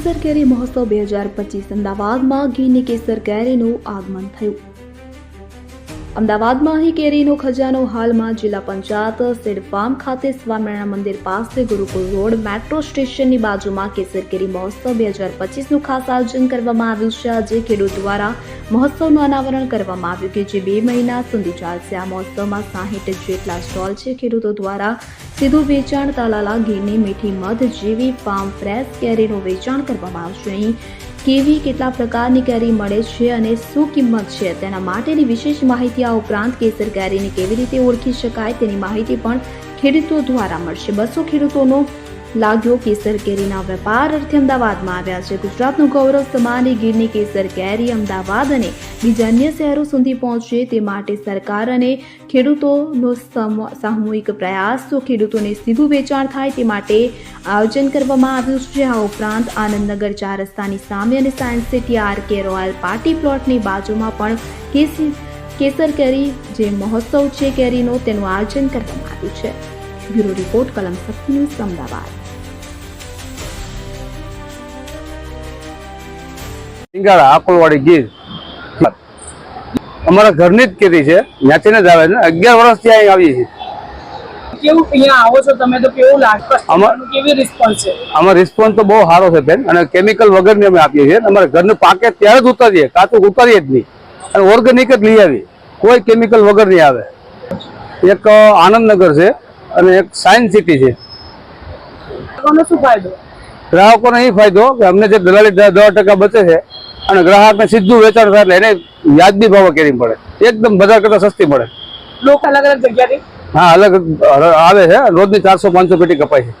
કેસર કેરી મહોત્સવ બે હજાર પચીસ અમદાવાદમાં ગીરની કેસર કેરીનું આગમન થયું. અમદાવાદમાં અહીં કેરીનો ખજાનો હાલમાં જિલ્લા પંચાયત સેડ ફાર્મ ખાતે સ્વામિનારાયણ મંદિર પાસે ગુરુકુળ રોડ મેટ્રો સ્ટેશનની બાજુમાં કેસર કેરી મહોત્સવ બે હજાર પચીસનું ખાસ આયોજન કરવામાં આવ્યું છે. આજે ખેડૂત દ્વારા મહોત્સવનું અનાવરણ કરવામાં આવ્યું કે જે બે મહિના સુધી ચાલશે. આ મહોત્સવમાં સાહીઠ જેટલા સ્ટોલ છે. ખેડૂતો દ્વારા સીધું વેચાણ તાલાલા ગીરની મીઠી મધ જેવી ફાર્મ ફ્રેશ કેરીનું વેચાણ કરવામાં આવશે. અહીં કેવી કેટલા પ્રકારની કેરી મળે છે અને શું કિંમત છે તેના માટેની વિશેષ માહિતી આ ઉપરાંત કેસર કેરીને કેવી રીતે ઓળખી શકાય તેની માહિતી પણ ખેડૂતો દ્વારા મળશે. બસો ખેડૂતોનો લાગ્યો કેસર કેરીના વેપાર અર્થે અમદાવાદમાં આવ્યા છે. ગુજરાતનું ગૌરવ સમાની ગીરની કેસર કેરી અમદાવાદ અને બીજા અન્ય શહેરો સુધી પહોંચે તે માટે સરકાર અને ખેડૂતોનો સમ- સામૂહિક પ્રયાસ તો ખેડૂતોને સીધું વેચાણ થાય તે માટે આયોજન કરવામાં આવ્યું છે. આ ઉપરાંત આનંદનગર ચાર રસ્તાની સામે અને science city R K royal party પ્લોટની બાજુમાં પણ કેસી, કેસર કેરી જે મહોત્સવ છે કેરીનો તેનું આયોજન કરવામાં આવ્યું છે. Bureau report, Kalam Satya news Ahmedabad. Singala Akolwadi Gir. અમારા ઘરની જ કેરી છે. ત્યાંથી જ આવે છે. અગિયાર વર્ષથી અહીં આવીએ છીએ. કેવું અહીંયા આવો છો તમે? તો કેવું લાગે? કેવી રિસ્પોન્સ છે? આમાં રિસ્પોન્સ તો બહુ સારો છે બેન. અને કેમિકલ વગરની અમે આપીએ છીએ. અમારા ઘરનું પાકે ત્યારે જ ઉતારીએ. કાચું ઉતારીએ જ નહીં. અને ઓર્ગેનિક જ લઈ આવીએ. કોઈ કેમિકલ વગર નહીં આવે. એક આનંદનગર છે અને એક સાયન્સ સિટી છે. શું ફાયદો? ગ્રાહકોને એ ફાયદો કે અમને જે દલાલી દસ ટકા બચે છે અને ગ્રાહકને સીધું વેચાણ થાય એટલે એને વ્યાજબી ભાવે કેરી પડે એકદમ બજાર કરતા સસ્તી પડે લોકો અલગ અલગ જગ્યાથી હા અલગ આવે છે. રોજની ચારસો પાંચસો પેટી કપાય છે.